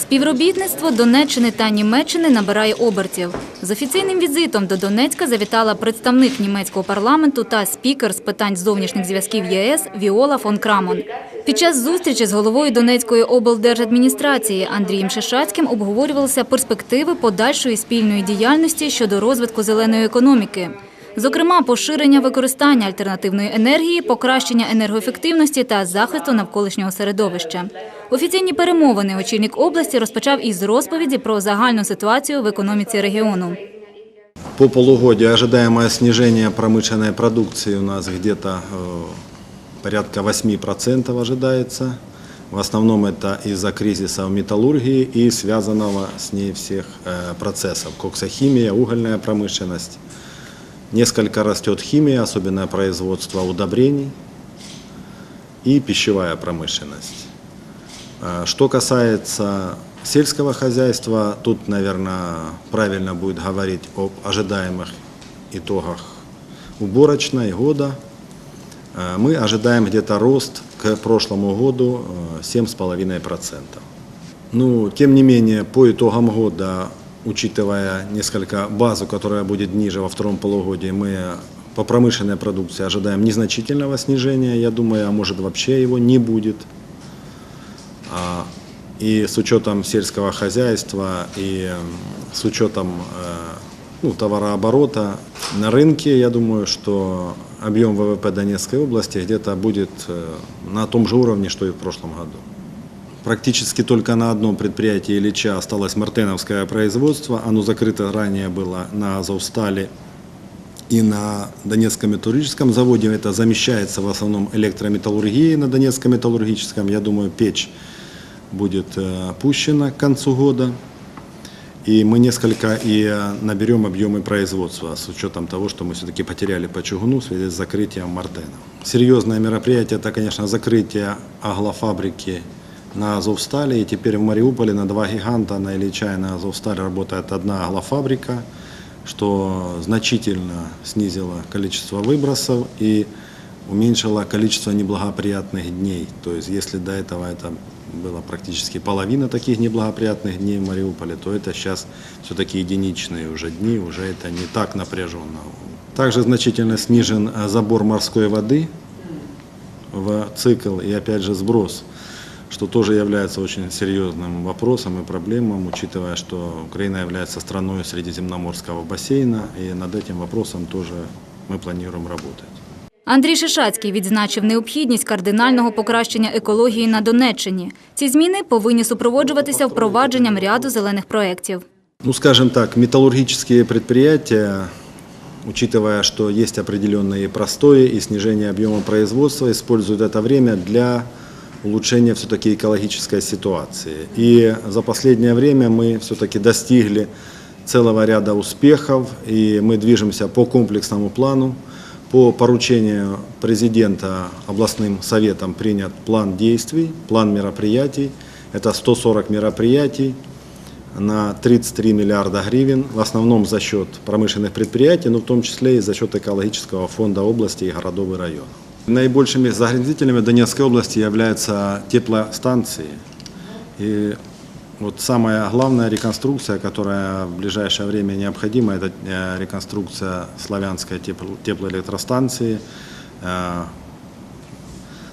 Співробітництво Донеччини та Німеччини набирає обертів. З офіційним візитом до Донецька завітала представник німецького парламенту та спікер з питань зовнішніх зв'язків ЄС Віола фон Крамон. Під час зустрічі з головою Донецької облдержадміністрації Андрієм Шишацьким обговорювалися перспективи подальшої спільної діяльності щодо розвитку зеленої економіки. Зокрема, поширення використання альтернативної енергії, покращення енергоефективності та захисту навколишнього середовища. Офіційні перемовини очільник області розпочав із розповіді про загальну ситуацію в економіці регіону. По полугодию ожидаемое снижение промышленной продукции у нас где-то э, порядка 8% ожидается. В основном это из-за кризиса в металлургии и связанного с ней всех э, процессов. Коксохимия, угольная промышленность. Несколько растет химия, особенно производство удобрений и пищевая промышленность. А, Что касается сельского хозяйства, тут, наверное, правильно будет говорить об ожидаемых итогах уборочной года. А, Мы ожидаем где-то рост к прошлому году э, 7,5%. Ну, тем не менее, по итогам года, учитывая несколько базу, которая будет ниже во втором полугодии, мы по промышленной продукции ожидаем незначительного снижения, я думаю, а может вообще его не будет. И с учетом сельского хозяйства и с учетом э, ну, товарооборота на рынке, я думаю, что объем ВВП Донецкой области где-то будет э, на том же уровне, что и в прошлом году. Практически только на одном предприятии Ильича осталось мартеновское производство. Оно закрыто ранее было на Азовстале и на Донецком металлургическом заводе. Это замещается в основном электрометаллургией на Донецком металлургическом. Я думаю, печь будет э, пущена к концу года. И мы несколько и э, наберем объемы производства с учетом того, что мы все-таки потеряли по чугуну в связи с закрытием Мартена. Серьезное мероприятие – это, конечно, закрытие аглофабрики на Азовстале. И теперь в Мариуполе на два гиганта, на Ильича и на Азовстале работает одна аглофабрика, что значительно снизило количество выбросов и уменьшило количество неблагоприятных дней. То есть если до этого это было практически половина таких неблагоприятных дней в Мариуполе, то это сейчас все-таки единичные уже дни, уже это не так напряженно. Также значительно снижен э, забор морской воды в цикл и опять же сброс, что тоже является очень серьезным вопросом и проблемом, учитывая, что Украина является страной Средиземноморского бассейна, и над этим вопросом тоже мы планируем работать. Андрій Шишацький відзначив необхідність кардинального покращення екології на Донеччині. Ці зміни повинні супроводжуватися впровадженням ряду зелених проєктів. Ну, скажем так, металлургические предприятия, учитывая, что есть определенные простои и снижение объема производства, используют это время для улучшения все-таки экологической ситуации. И за последнее время мы все-таки достигли целого ряда успехов, и мы движемся по комплексному плану. По поручению президента областным советом принят план действий, план мероприятий. Это 140 мероприятий на 33 миллиарда гривен, в основном за счет промышленных предприятий, но в том числе и за счет экологического фонда области и городов и районов. Наибольшими загрязнителями Донецкой области являются теплостанции. И вот самая главная реконструкция, которая в ближайшее время необходима, это э, реконструкция славянской тепло- теплоэлектростанции. Э,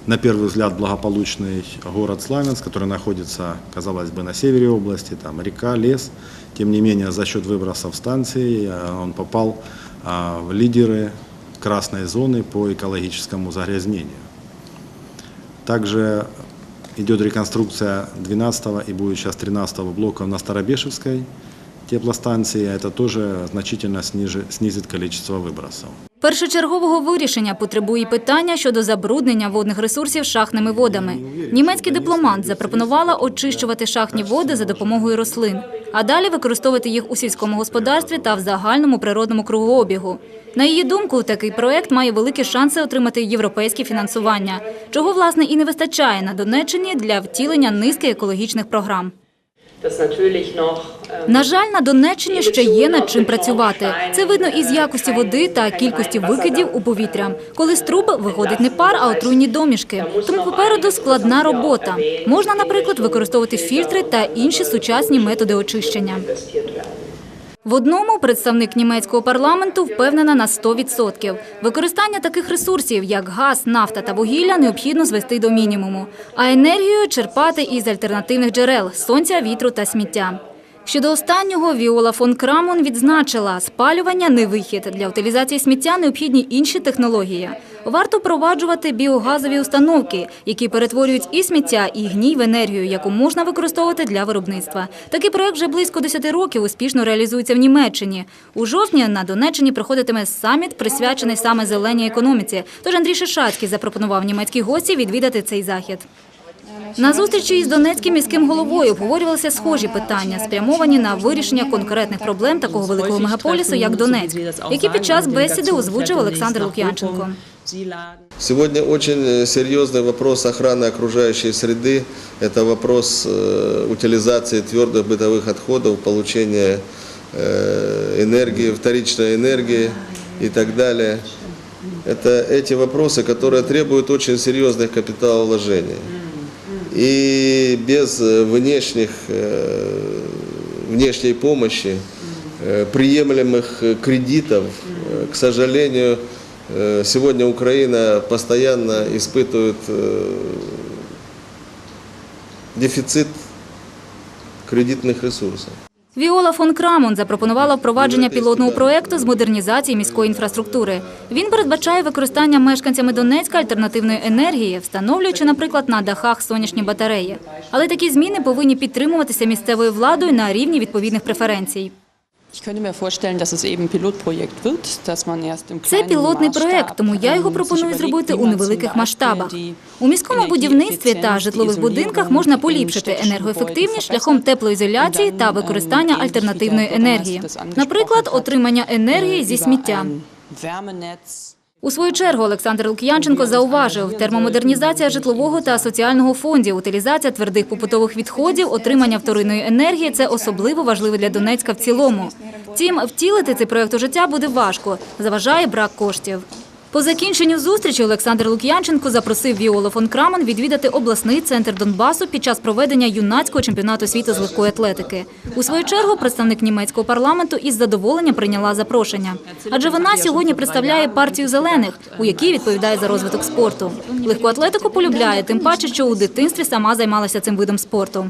на первый взгляд благополучный город Славянск, который находится, казалось бы, на севере области, там река, лес. Тем не менее, за счет выбросов станции э, он попал в лидеры красной зоны по экологическому загрязнению. Также идет реконструкция 12 и будет сейчас 13 блока на Старобешевской теплостанции. Это тоже значительно снизит количество выбросов. Першочергового вирішення потребує питання щодо забруднення водних ресурсів шахтними водами. Німецький дипломант запропонувала очищувати шахтні води за допомогою рослин, а далі використовувати їх у сільському господарстві та в загальному природному кругообігу. На її думку, такий проект має великі шанси отримати європейське фінансування, чого власне і не вистачає на Донеччині для втілення низки екологічних програм. На жаль, на Донеччині ще є над чим працювати. Це видно із якості води та кількості викидів у повітря. Коли з труб виходить не пар, а отруйні домішки. Тому попереду складна робота. Можна, наприклад, використовувати фільтри та інші сучасні методи очищення. В одному представник німецького парламенту впевнена на 100%. Використання таких ресурсів, як газ, нафта та вугілля, необхідно звести до мінімуму, а енергію черпати із альтернативних джерел – сонця, вітру та сміття. Щодо останнього, Віола фон Крамон відзначила, спалювання – не вихід. Для утилізації сміття необхідні інші технології. Варто впроваджувати біогазові установки, які перетворюють і сміття, і гній в енергію, яку можна використовувати для виробництва. Такий проект вже близько 10 років успішно реалізується в Німеччині. У жовтні на Донеччині проходитиме саміт, присвячений саме зеленій економіці. Тож Андрій Шишацький запропонував німецькій гості відвідати цей захід. На зустрічі із Донецьким міським головою обговорювалися схожі питання, спрямовані на вирішення конкретних проблем такого великого мегаполісу, як Донецьк, які під час бесіди озвучив Олександр Лук'янченко. Сегодня очень э, серьезный вопрос охраны окружающей среды. Это вопрос э, утилизации твердых бытовых отходов, получения э, энергии, вторичной энергии и так далее. Это эти вопросы, которые требуют очень серьезных капиталовложений. И без э, внешних, э, внешней помощи, э, приемлемых кредитов, к сожалению, сегодня Украина постоянно испытывает дефицит кредитных ресурсов. Віола фон Крамон запропонувала впровадження пілотного проекту з модернізації міської інфраструктури. Він передбачає використання мешканцями Донецька альтернативної енергії, встановлюючи, наприклад, на дахах сонячні батареї. Але такі зміни повинні підтримуватися місцевою владою на рівні відповідних преференцій. Це пілотний проект, тому я його ähm, пропоную зробити у невеликих масштабах. У міському будівництві та житлових будинках можна поліпшити енергоефективність шляхом теплоізоляції та використання ähm, альтернативної енергії, наприклад, отримання енергії зі сміття. У свою чергу Олександр Лук'янченко зауважив, термомодернізація житлового та соціального фондів, утилізація твердих побутових відходів, отримання вторинної енергії – це особливо важливо для Донецька в цілому. Втім, втілити цей проєкт у життя буде важко, заважає брак коштів. По закінченню зустрічі Олександр Лук'янченко запросив Віолу фон Крамон відвідати обласний центр Донбасу під час проведення юнацького чемпіонату світу з легкої атлетики. У свою чергу представник німецького парламенту із задоволенням прийняла запрошення. Адже вона сьогодні представляє партію зелених, у якій відповідає за розвиток спорту. Легку атлетику полюбляє, тим паче, що у дитинстві сама займалася цим видом спорту.